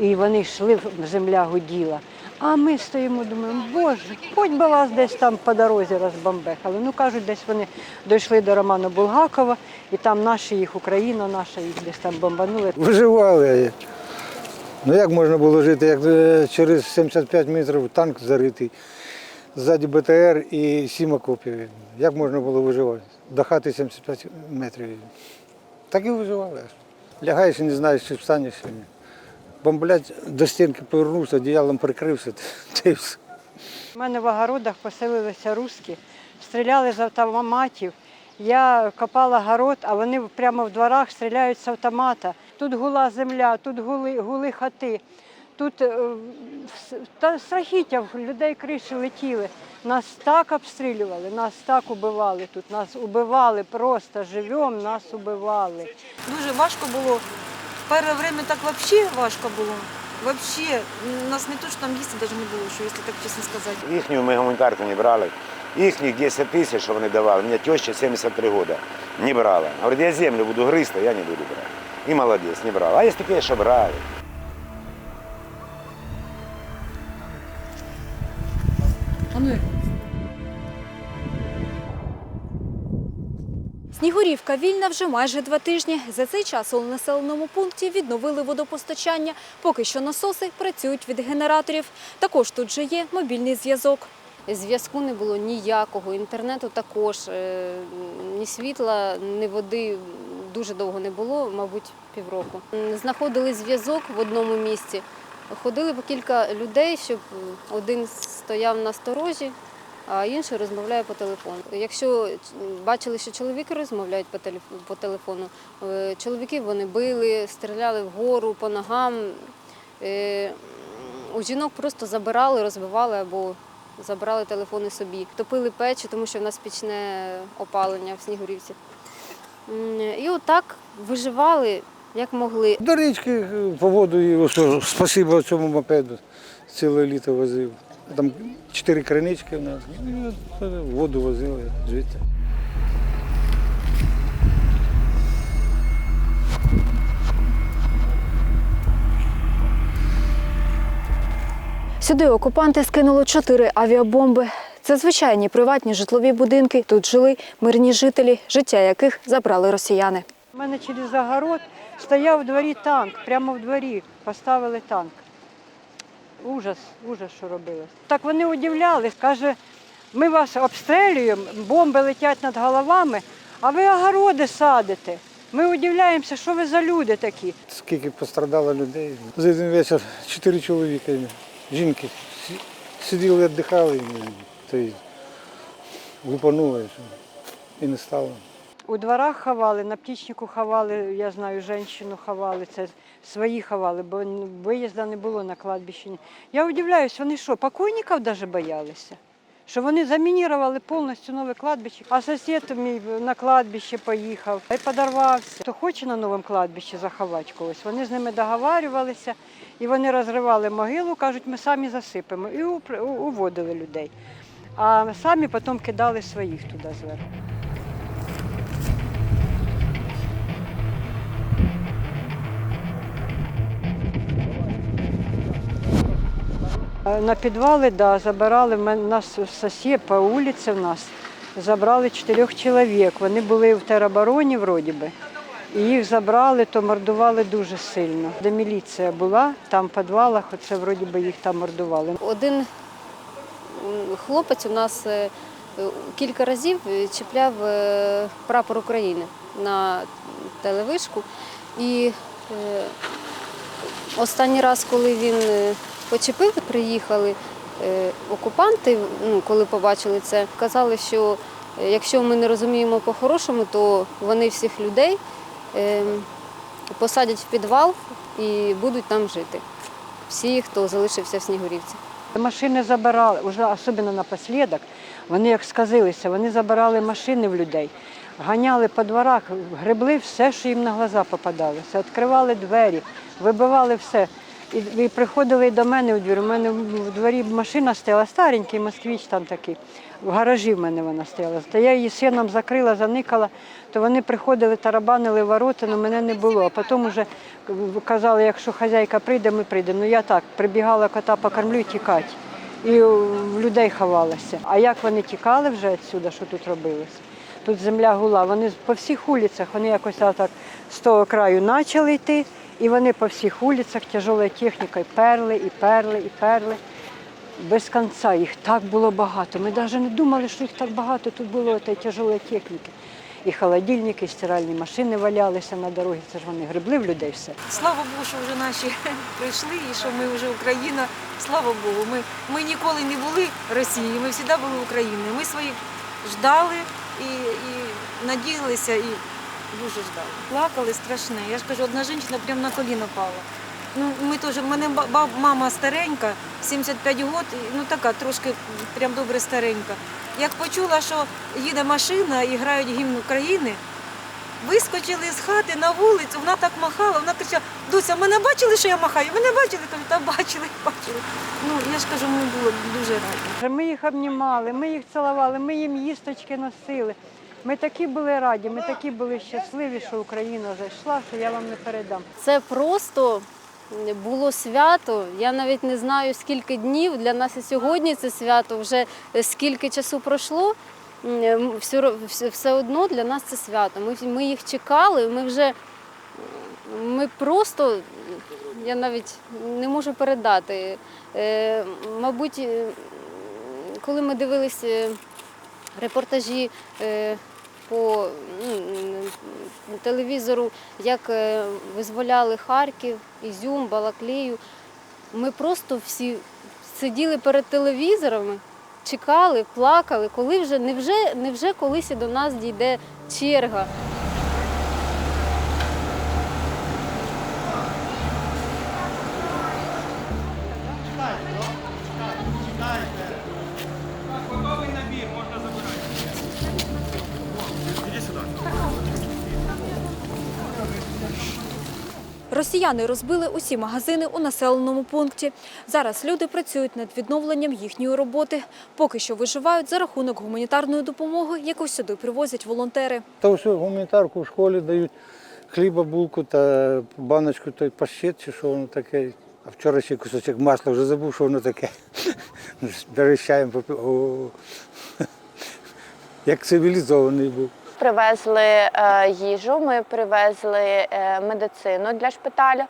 І вони йшли, земля гуділа. А ми стоїмо, думаємо, боже, хоч би вас десь там по дорозі розбомбехали. Ну кажуть, десь вони дійшли до Романа Булгакова, і там наші їх Україна, наша їх десь там бомбанули. Виживали. Ну як можна було жити, як е, через 75 метрів танк заритий, ззаді БТР і сім окопів. Як можна було виживати? До хати 75 метрів. Так і виживали. Лягаєш і не знаєш, чи встанеш Бомблять до стінки повернувся, одіялом прикрився, та й все. У мене в огородах поселилися руски, стріляли з автоматів. Я копала город, а вони прямо в дворах стріляють з автомата. Тут гула земля, тут гули, гули хати, тут е, та страхіття, в людей криші летіли. Нас так обстрілювали, нас так убивали тут, нас убивали просто живем, нас убивали. Дуже важко було. Перше время так взагалі важко було. У нас не то, що там їсти навіть не було, що, якщо так чесно сказати. Їхню ми гуманітарку не брали. Їхніх 10 тисяч, що вони давали, мене теща 73 роки не брала. Говорить, я землю буду гризти, я не буду брати. І молодець, не брала. А є такі, що брали. Снігурівка вільна вже майже два тижні. За цей час у населеному пункті відновили водопостачання. Поки що насоси працюють від генераторів. Також тут же є мобільний зв'язок. Зв'язку не було ніякого, інтернету також, е, ні світла, ні води дуже довго не було, мабуть, півроку. Знаходили зв'язок в одному місці. Ходили по кілька людей, щоб один стояв на сторожі, а інший розмовляє по телефону. Якщо бачили, що чоловіки розмовляють по телефону, е, чоловіків вони били, стріляли вгору по ногам. Е, У жінок просто забирали, розбивали або забрали телефони собі. Топили печі, тому що в нас пічне опалення в Снігурівці. І отак виживали, як могли. До річки е, по воду і спасибо цьому мопеду. Ціле літо возив. Там чотири кринички в нас. І е, воду возили звідти. Сюди окупанти скинули чотири авіабомби. Це звичайні приватні житлові будинки. Тут жили мирні жителі, життя яких забрали росіяни. У мене через загород стояв у дворі танк, прямо в дворі поставили танк. Ужас, ужас, що робилось. Так вони удивлялись, каже, ми вас обстрілюємо, бомби летять над головами, а ви огороди садите. Ми удивляємося, що ви за люди такі. Скільки пострадало людей. За один вечір чотири чоловіка, жінки сиділи, віддихали, та й лупануло, і не стало. У дворах ховали, на птічнику ховали, я знаю, жінку ховали, це свої ховали, бо виїзду не було на кладбище. Я удивляюсь, вони що, покойників навіть боялися? Що вони замінірували повністю нове кладбище, а сусід мій на кладбище поїхав і подорвався. Хто хоче на новому кладбищі заховати когось, вони з ними договарювалися, і вони розривали могилу, кажуть, ми самі засипемо, і уводили людей. А самі потім кидали своїх туди зверху. На підвали, да, забирали нас сусід по вулиці в нас. Забрали чотирьох чоловік. Вони були в теробороні, вроді би. І їх забрали, то мордували дуже сильно. Де міліція була, там в підвалах, оце вроді би їх там мордували. Один хлопець у нас е, е, кілька разів е, чіпляв е, прапор України на телевишку. І е, останній раз, коли він е, почепив, приїхали е, окупанти, ну, коли побачили це, казали, що е, якщо ми не розуміємо по-хорошому, то вони всіх людей е, посадять в підвал і будуть там жити. Всі, хто залишився в Снігурівці. Машини забирали, вже особливо напослідок, вони як сказилися, вони забирали машини в людей, ганяли по дворах, гребли все, що їм на глаза попадалося, відкривали двері, вибивали все. І, приходили до мене у двір. У мене в дворі машина стояла, старенький москвич там такий. В гаражі в мене вона стояла. То я її сином закрила, заникала, то вони приходили, тарабанили ворота, але мене не було. А потім вже казали, якщо хазяйка прийде, ми прийдемо. Ну я так, прибігала кота покормлю і тікати. І в людей ховалася. А як вони тікали вже відсюди, що тут робилось? Тут земля гула. Вони по всіх вулицях, вони якось так з того краю почали йти, і вони по всіх вулицях тяжелою технікою перли і перли, і перли. Без кінця їх так було багато. Ми навіть не думали, що їх так багато тут було тієї тяжелої техніки. І холодильники, і стиральні машини валялися на дорогі. Це ж вони гребли в людей все. Слава Богу, що вже наші прийшли і що ми вже Україна. Слава Богу, ми, ми ніколи не були Росією, ми завжди були Україною. Ми своїх ждали і, і надіялися, і дуже ждали. Плакали страшне. Я ж кажу, одна жінка прямо на коліно пала. Ну, ми теж, в мене ба- ба- мама старенька, 75 років, ну така трошки прям добре старенька. Як почула, що їде машина і грають гімн України, Вискочили з хати на вулицю, вона так махала, вона кричала, Дуся, мене бачили, що я махаю? Мене бачили? Кажу, та бачили, бачили. Ну, я ж кажу, ми були дуже раді. Ми їх обнімали, ми їх цілували, ми їм їсточки носили. Ми такі були раді, ми такі були щасливі, що Україна зайшла, що я вам не передам. Це просто було свято. Я навіть не знаю, скільки днів. Для нас і сьогодні це свято. Вже скільки часу пройшло. Все, все- одно для нас це свято. Ми, ми їх чекали, ми вже ми просто, я навіть не можу передати. Е, Мабуть, е, коли ми дивилися репортажі е, по телевізору, як е, визволяли Харків, Ізюм, Балаклею. Ми просто всі сиділи перед телевізорами, чекали, плакали, коли вже невже, невже колись до нас дійде черга. Росіяни розбили усі магазини у населеному пункті. Зараз люди працюють над відновленням їхньої роботи. Поки що виживають за рахунок гуманітарної допомоги, яку сюди привозять волонтери. Та все, гуманітарку в школі дають хліба, булку та баночку той пащет, чи що воно таке. А вчора ще кусочок масла вже забув, що воно таке. Навіть з чаєм попив. О, Як цивілізований був. Привезли е, їжу, ми привезли е, медицину для шпиталю,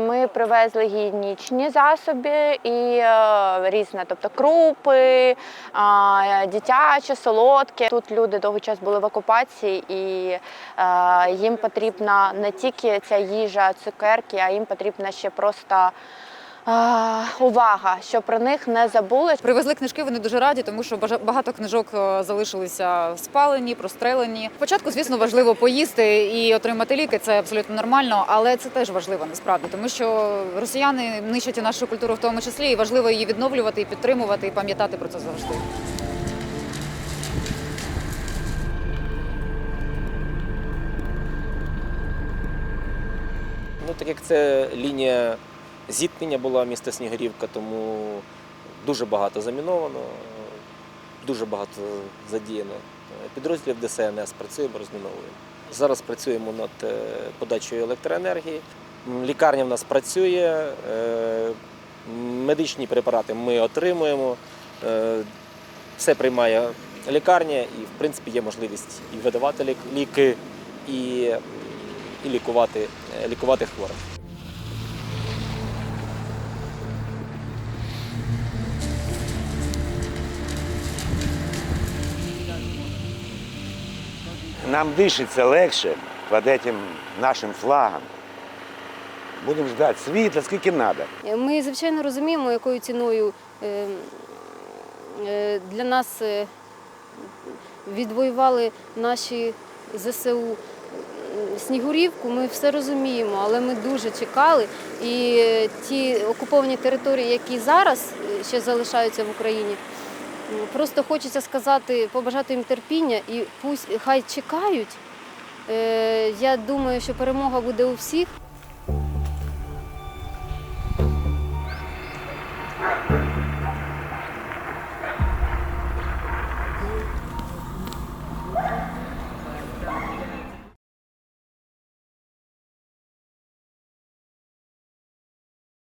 ми привезли гігієнічні засоби і е, різне, тобто крупи, дитячі, солодкі. Тут люди довгий час були в окупації, і їм потрібна не тільки ця їжа, цукерки, а їм потрібна ще просто. Увага, що про них не забули, Привезли книжки, вони дуже раді, тому що багато книжок е, залишилися спалені, прострелені. Спочатку, звісно, важливо поїсти і отримати ліки. Це абсолютно нормально, але це теж важливо насправді, тому що росіяни нищать і нашу культуру в тому числі, і важливо її відновлювати і підтримувати, і пам'ятати про це завжди. Ну, так як це лінія зіткнення була міста Снігурівка, тому дуже багато заміновано, дуже багато задіяно підрозділів ДСНС, працюємо, розміновуємо. Зараз працюємо над е, подачею електроенергії. Лікарня в нас працює, е, медичні препарати ми отримуємо. е, Все приймає лікарня і, в принципі, є можливість і видавати ліки, і, і лікувати, лікувати хворих. Нам дишиться легше під этим нашим флагом. Будемо ждати світла, скільки треба. Ми, звичайно, розуміємо, якою ціною е, е, для нас е, відвоювали наші ЗСУ Снігурівку. Ми все розуміємо, але ми дуже чекали. І ті окуповані території, які зараз ще залишаються в Україні, просто хочеться сказати, побажати їм терпіння і пусть хай чекають. Е, Я думаю, що перемога буде у всіх.